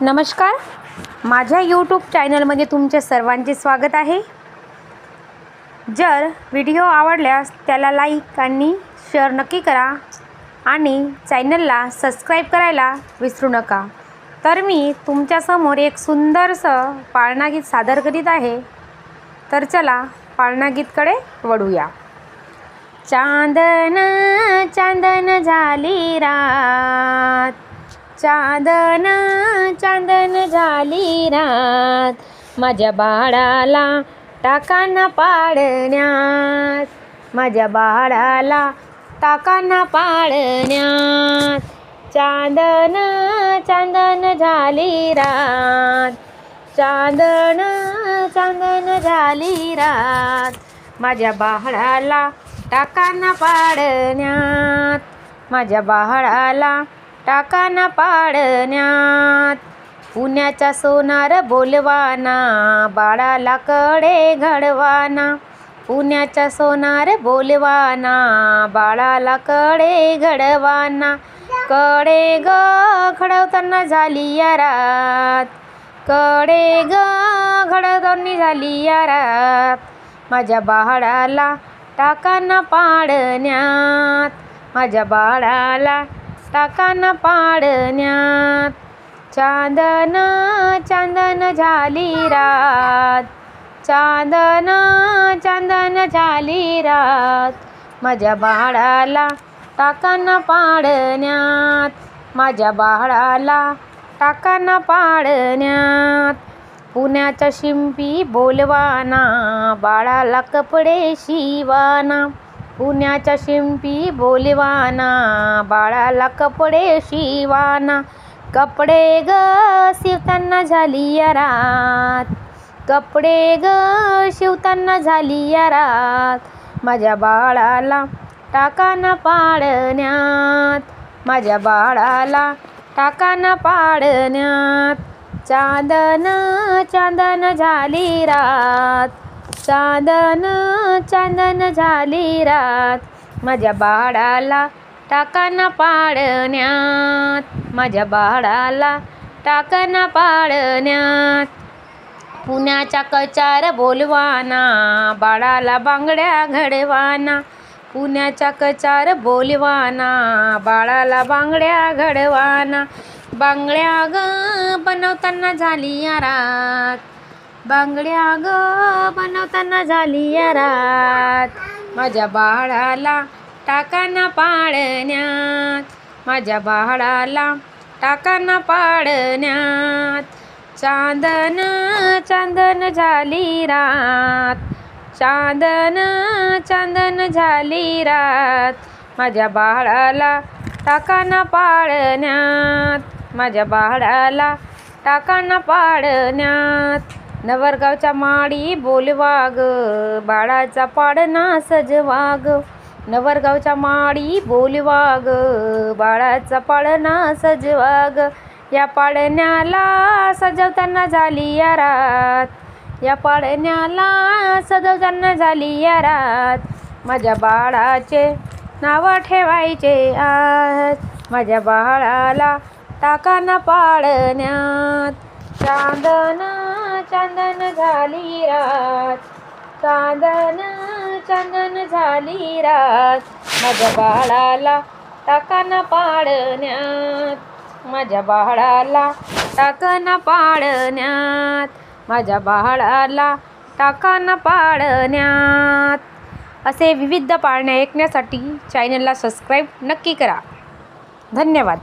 नमस्कार. माझ्या यूट्यूब चॅनलमध्ये तुमचे सर्वांचे स्वागत आहे. जर व्हिडिओ आवडल्यास त्याला लाईक आणि शेअर नक्की करा आणि चॅनलला सबस्क्राईब करायला विसरू नका. तर मी तुमच्यासमोर एक सुंदरसं पाळणा गीत सादर करीत आहे. तर चला पाळणागीतकडे वळूया. चांदन चांदन झाली रात. चांदना चांदन झाली रात. माझ्या बाळाला टाकांना पाडण्यात. माझ्या बाळाला टाकांना पाडण्यात. चांदन चांदन झाली रात. चांदन चांदन झाली रात. माझ्या बाळाला टाकांना पाडण्यात. माझ्या बाळाला टाकाना पाडण्यात. पुण्याचा सोनार बोलवाना बाळाला कडे घडवाना. पुण्याचा सोनार बोलवाना बाळाला कडे घडवाना. कडे ग घडवताना झाली या रात. कडे ग घडवताना झाली या रात. माझ्या बाळाला टाकाना पाडण्यात. माझ्या बाळाला टाकाना पाडण्यात. चांदन चांदन झाली रात. चांदन चांदन झाली रात. माझ्या बाळाला टाकाना पाडण्यात. माझ्या बाळाला टाकाना पाडण्यात. पुण्याच्या शिंपी बोलवाना बाळाला कपडे शिवाना. पुण्याच्या शिंपी बोलवाना बाळाला कपडे शिवाना. कपडे ग शिवताना झाली या रात. कपडे ग शिवताना झाली या रात. माझ्या बाळाला टाकाना पाडण्यात. माझ्या बाळाला टाकाना पाडण्यात. चांदन चांदन झाली रात. चांदन चांदन झाली रात. माझ्या बाळाला टाकाना पाडण्यात. माझ्या बाळाला टाकाना पाडण्यात. पुण्याच्या कचार बोलवाना बाळाला बांगड्या घडवाना. पुण्याच्या कचार बोलवाना बाळाला बांगड्या घडवाना. बांगड्या ग बनवताना झाली या रात. बांगड्या ग बनवताना झाली या रात. माझ्या बाळाला टाकाना पाडण्यात माझ्या बाळाला टाकाना पाडण्यात चांदन चांदन झाली रात. चांदन चांदन झाली रात. माझ्या बाळाला टाकाना पाडण्यात माझ्या बाळाला टाकाना पाडण्यात नवरगावच्या माडी बोलवाग बाळाचा पाडणा सजवाग. नवरगावच्या माडी बोलवा ग बाळाचा पाळणा सजवाग. या पाळण्याला सजवताना झाली या रात. या पाळण्याला सजवताना झाली या रात. माझ्या बाळाचे नाव ठेवायचे आज माझ्या बाळाला टाकाना पाळण्यात चांदना चांदन झाली रात. चांदन चांदन झाली रात. माझ्या बाळाला टाकाना पाडण्यात माझ्या बाळाला टाकाना पाडण्यात माझ्या बाळाला टाकाना पाडण्यात असे विविध पाळणे ऐकण्यासाठी चॅनलला सबस्क्राईब नक्की करा. धन्यवाद.